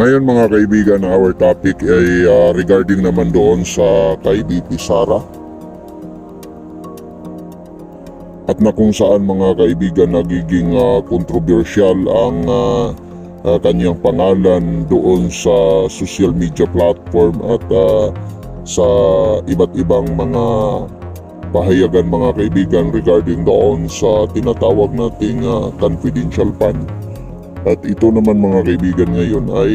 Ngayon mga kaibigan, our topic ay ah, regarding naman doon sa kay BP Sara. At na kung saan mga kaibigan nagiging ah, controversial ang ah, ah, kanyang pangalan doon sa social media platform at ah, sa iba't ibang mga pahayagan mga kaibigan regarding doon sa tinatawag nating ah, confidential fund. At ito naman mga kaibigan ngayon ay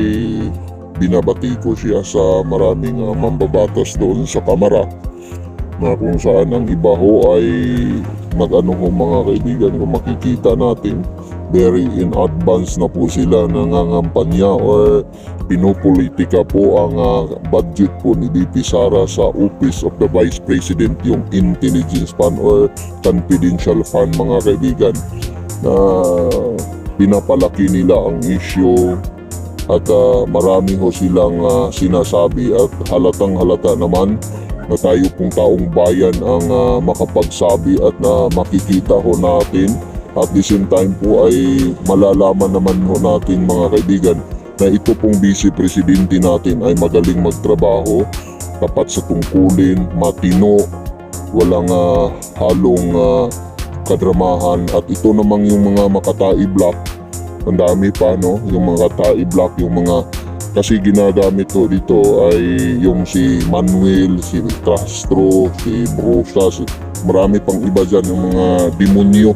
binabati ko siya sa maraming ah, mambabatas doon sa kamara na kung saan ang iba ho ay nag-ano ho mga kaibigan kung makikita natin very in advance na po sila nangangampanya or pinopolitika po ang ah, budget po ni BP Sara sa Office of the Vice President yung Intelligence Fund or Confidential Fund mga kaibigan. Na pinapalaki nila ang issue at ah, marami ho silang ah, sinasabi at halatang halata naman na tayo pong taong bayan ang ah, makapagsabi at na makikita ho natin. At the same time po ay malalaman naman ho natin mga kaibigan na ito pong vice presidente natin ay magaling magtrabaho tapat sa tungkulin, matino, walang ah, halong ah, kadramahan at ito namang yung mga Makatai Block ang dami pa no? Yung mga Katai Block yung mga kasi ginagamit to dito ay yung si Manuel, si Castro, si Brosa, si, marami pang iba dyan yung mga demonyo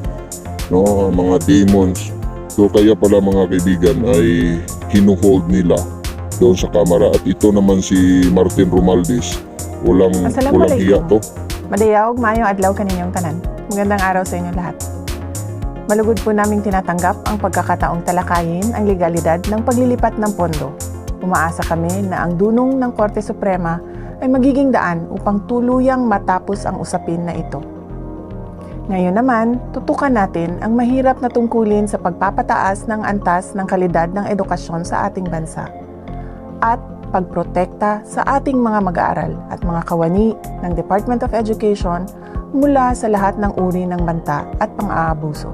no? Mga demons. So kaya pala mga kaibigan ay kinuhold nila doon sa kamera at ito naman si Martin Romaldes walang walang hiya to. Madayawag mayong adlaw kaninyong tanan. Magandang araw sa inyo lahat. Malugod po naming tinatanggap ang pagkakataong talakayin ang legalidad ng paglilipat ng pondo. Umaasa kami na ang dunong ng Korte Suprema ay magiging daan upang tuluyang matapos ang usapin na ito. Ngayon naman, tutukan natin ang mahirap na tungkulin sa pagpapataas ng antas ng kalidad ng edukasyon sa ating bansa at pagprotekta sa ating mga mag-aaral at mga kawani ng Department of Education mula sa lahat ng uri ng banta at pang-aabuso.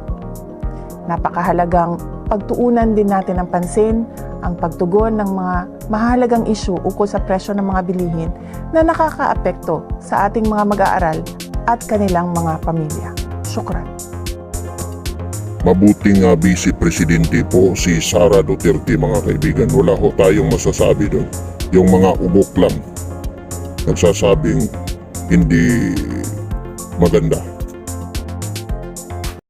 Napakahalagang pagtuunan din natin ng pansin ang pagtugon ng mga mahalagang isyu ukol sa presyo ng mga bilihin na nakakaapekto sa ating mga mag-aaral at kanilang mga pamilya. Syukran. Mabuting uh, vice presidente po si Sara Duterte mga kaibigan. Wala ho tayong masasabi doon. Yung mga ubok lang nagsasabing hindi maganda.